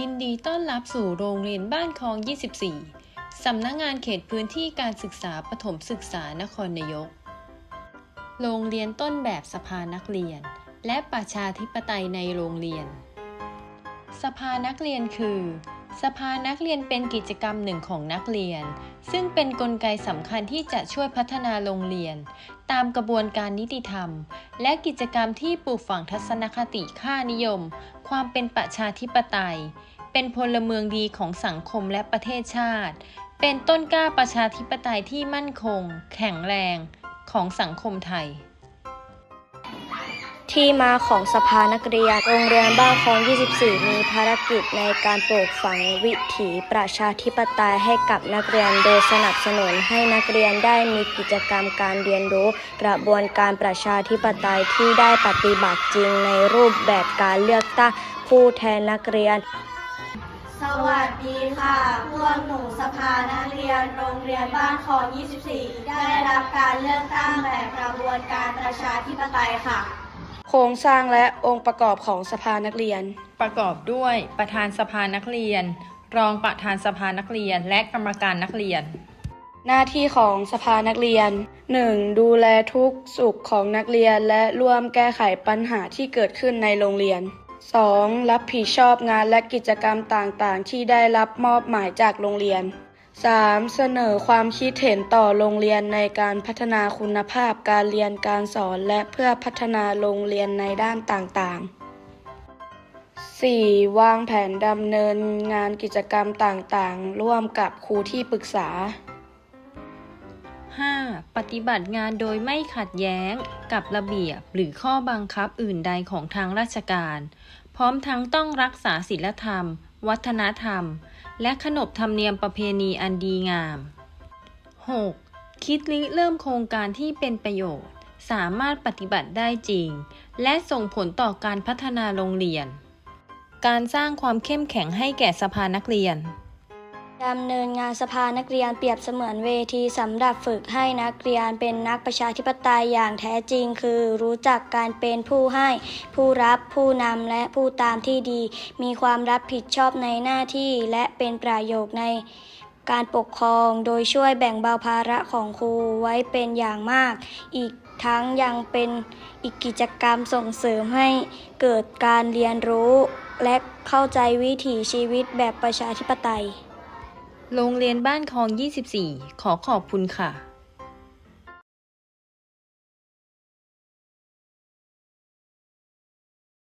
ยินดีต้อนรับสู่โรงเรียนบ้านคลอง 24 สำนักงานเขตพื้นที่การศึกษาปฐมศึกษานครนายก โรงเรียนต้นแบบสภานักเรียน และประชาธิปไตยในโรงเรียน สภานักเรียนคือ สภานักเรียนเป็นกิจกรรมหนึ่งของนักเรียน ซึ่งเป็นนกลไกสำคัญที่จะช่วยพัฒนาโรงเรียน ตามกระบวนการนิติธรรม และกิจกรรมที่ปลูกฝังทัศนคติค่านิยม ความเป็นประชาธิปไตย เป็นพลเมืองดีของสังคมและประเทศชาติ เป็นต้นกล้าประชาธิปไตยที่มั่นคง แข็งแรง ของสังคมไทย ที่มาของสภานักเรียน โรงเรียนบ้านคลอง 24 มีภารกิจในการปลูกฝังวิถีประชาธิปไตยให้กับนักเรียน โดยสนับสนุนให้นักเรียนได้มีกิจกรรมการเรียนรู้ กระบวนการประชาธิปไตยที่ได้ปฏิบัติจริงในรูปแบบการเลือกตั้งผู้แทนนักเรียน สวัสดีค่ะ พวกหนูสภานักเรียน โรงเรียนบ้านคลอง 24 ได้รับการเลือกตั้งแบบกระบวนการประชาธิปไตยค่ะ ครงสร้างและองค์ประกอบของสภานักเรียน ประกอบด้วยประธานสภานักเรียน รองประธานสภานักเรียน และกรรมการนักเรียน หน้าที่ของสภานักเรียน 1. ดูแลทุกสุขของนักเรียนและร่วมแก้ไขปัญหาที่เกิดขึ้นในโรงเรียน 2. รับผิดชอบงานและกิจกรรมต่างๆ ที่ได้รับมอบหมายจากโรงเรียน 3. เสนอความคิดเห็นต่อโรงเรียนในการพัฒนาคุณภาพการเรียนการสอนและเพื่อพัฒนาโรงเรียนในด้านต่างๆ 4. วางแผนดำเนินงานกิจกรรมต่างๆ ร่วมกับครูที่ปรึกษา 5. ปฏิบัติงานโดยไม่ขัดแย้งกับระเบียบหรือข้อบังคับอื่นใดของทางราชการ พร้อมทั้งต้องรักษาศีลธรรม วัฒนธรรม และขนบธรรมเนียมประเพณีอันดีงาม 6. คิดริเริ่มโครงการที่เป็นประโยชน์ สามารถปฏิบัติได้จริง และส่งผลต่อการพัฒนาโรงเรียน การสร้างความเข้มแข็งให้แก่สภานักเรียน ดำเนินงานสภานักเรียนเปรียบเสมือนเวทีสำหรับฝึกให้นักเรียนเป็นนักประชาธิปไตยอย่างแท้จริง คือรู้จักการเป็นผู้ให้ ผู้รับผู้นำและผู้ตามที่ดี มีความรับผิดชอบในหน้าที่และเป็นประโยชน์ในการปกครองโดยช่วยแบ่งเบาภาระของครูไว้เป็นอย่างมาก อีกทั้งยังเป็นอีกกิจกรรมส่งเสริมให้เกิดการเรียนรู้ และเข้าใจวิถีชีวิตแบบประชาธิปไตย โรงเรียนบ้านคลอง 24 ขอขอบคุณค่ะ